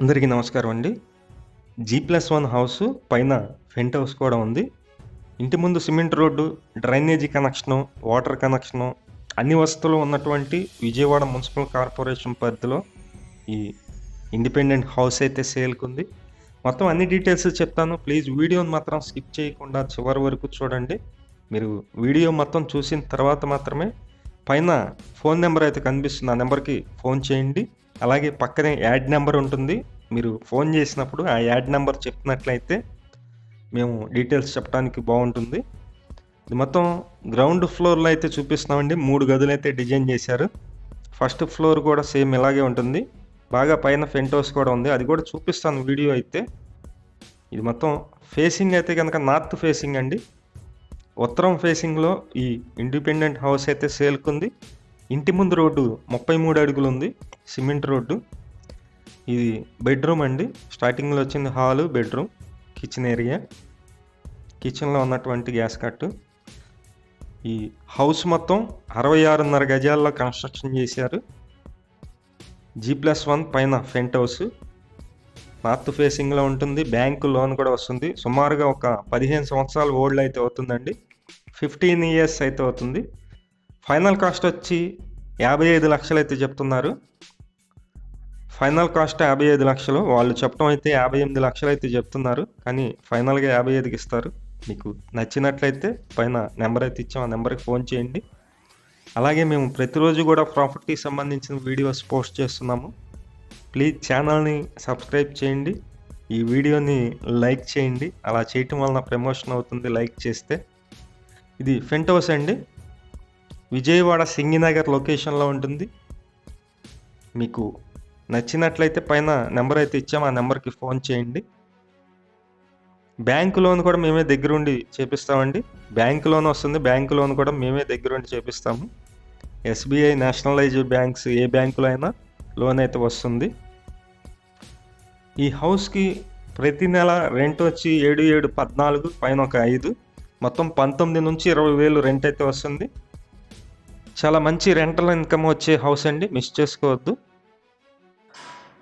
అందరికీ నమస్కారం అండి. జీ ప్లస్ వన్ హౌస్ పైన ఫెంట్ హౌస్ కూడా ఉంది. ఇంటి ముందు cement road drainage connection water connection అన్ని వసతులు ఉన్నటువంటి విజయవాడ మున్సిపల్ కార్పొరేషన్ పరిధిలో ఈ ఇండిపెండెంట్ హౌస్ అయితే సేల్కుంది. మొత్తం అన్ని డీటెయిల్స్ చెప్తాను. ప్లీజ్ వీడియోని మాత్రం స్కిప్ చేయకుండా చివరి వరకు చూడండి. మీరు వీడియో మొత్తం చూసిన తర్వాత మాత్రమే పైన ఫోన్ నెంబర్ అయితే కనిపిస్తుంది. ఆ నెంబర్కి ఫోన్ చేయండి. అలాగే పక్కనే యాడ్ నెంబర్ ఉంటుంది. మీరు ఫోన్ చేసినప్పుడు ఆ యాడ్ నెంబర్ చెప్పినట్లయితే మేము డీటెయిల్స్ చెప్పడానికి బాగుంటుంది. ఇది మొత్తం గ్రౌండ్ ఫ్లోర్లో అయితే చూపిస్తున్నామండి. మూడు గదులు అయితే డిజైన్ చేశారు. ఫస్ట్ ఫ్లోర్ కూడా సేమ్ ఇలాగే ఉంటుంది. బాగా పైన ఫెంట్ హౌస్ కూడా ఉంది. అది కూడా చూపిస్తాను వీడియో అయితే. ఇది మొత్తం ఫేసింగ్ అయితే కనుక నార్త్ ఫేసింగ్ అండి. ఉత్తరం ఫేసింగ్లో ఈ ఇండిపెండెంట్ హౌస్ అయితే సేల్కుంది ఇంటి ముందు రోడ్డు ముప్పై మూడు అడుగులు ఉంది. Cement road. ఇది బెడ్రూమ్ అండి. స్టార్టింగ్లో వచ్చింది హాలు బెడ్రూమ్ కిచెన్ ఏరియా. కిచెన్లో ఉన్నటువంటి గ్యాస్ కట్టు. ఈ హౌస్ మొత్తం అరవై ఆరున్నర గజాల్లో కన్స్ట్రక్షన్ చేశారు. జీ ప్లస్ వన్ పైన ఫెంట్ హౌస్. నార్త్ ఫేసింగ్లో ఉంటుంది. బ్యాంకు లోన్ కూడా వస్తుంది. సుమారుగా ఒక పదిహేను సంవత్సరాలు ఓల్డ్ అయితే అవుతుందండి. ఫిఫ్టీన్ ఇయర్స్ అయితే అవుతుంది. ఫైనల్ కాస్ట్ వచ్చి యాభై ఐదు లక్షలు అయితే చెప్తున్నారు. ఫైనల్ కాస్ట్ యాభై ఐదు లక్షలు. వాళ్ళు చెప్పడం అయితే యాభై ఎనిమిది లక్షలు అయితే చెప్తున్నారు. కానీ ఫైనల్గా యాభై ఐదుకి ఇస్తారు. మీకు నచ్చినట్లయితే పైన నెంబర్ అయితే ఇచ్చాం. ఆ నెంబర్కి ఫోన్ చేయండి. అలాగే మేము ప్రతిరోజు కూడా ప్రాపర్టీ సంబంధించిన వీడియోస్ పోస్ట్ చేస్తున్నాము. ప్లీజ్ ఛానల్ని సబ్స్క్రైబ్ చేయండి. ఈ వీడియోని లైక్ చేయండి. అలా చేయటం వలన ప్రమోషన్ అవుతుంది లైక్ చేస్తే. ఇది ఫెంట్ హౌస్ అండి. విజయవాడ సింగినగర్ లొకేషన్లో ఉంటుంది. మీకు నచ్చినట్లయితే పైన నెంబర్ అయితే ఇచ్చాము ఆ నెంబర్కి ఫోన్ చేయండి. బ్యాంకు లోన్ కూడా మేమే దగ్గరుండి చేపిస్తామండి. బ్యాంకు లోన్ వస్తుంది. బ్యాంకు లోన్ కూడా మేమే దగ్గరుండి చేపిస్తాము. ఎస్బీఐ నేషనలైజ్డ్ బ్యాంక్స్ ఏ బ్యాంకులో అయినా లోన్ అయితే వస్తుంది. ఈ హౌస్కి ప్రతి నెల రెంట్ వచ్చి ఏడు ఏడు పద్నాలుగు పైన ఒక ఐదు. మొత్తం పంతొమ్మిది నుంచి ఇరవై వేలు రెంట్ అయితే వస్తుంది. చాలా మంచి రెంటల్ ఇన్కమ్ వచ్చే హౌస్ అండి. మిస్ చేసుకోవద్దు.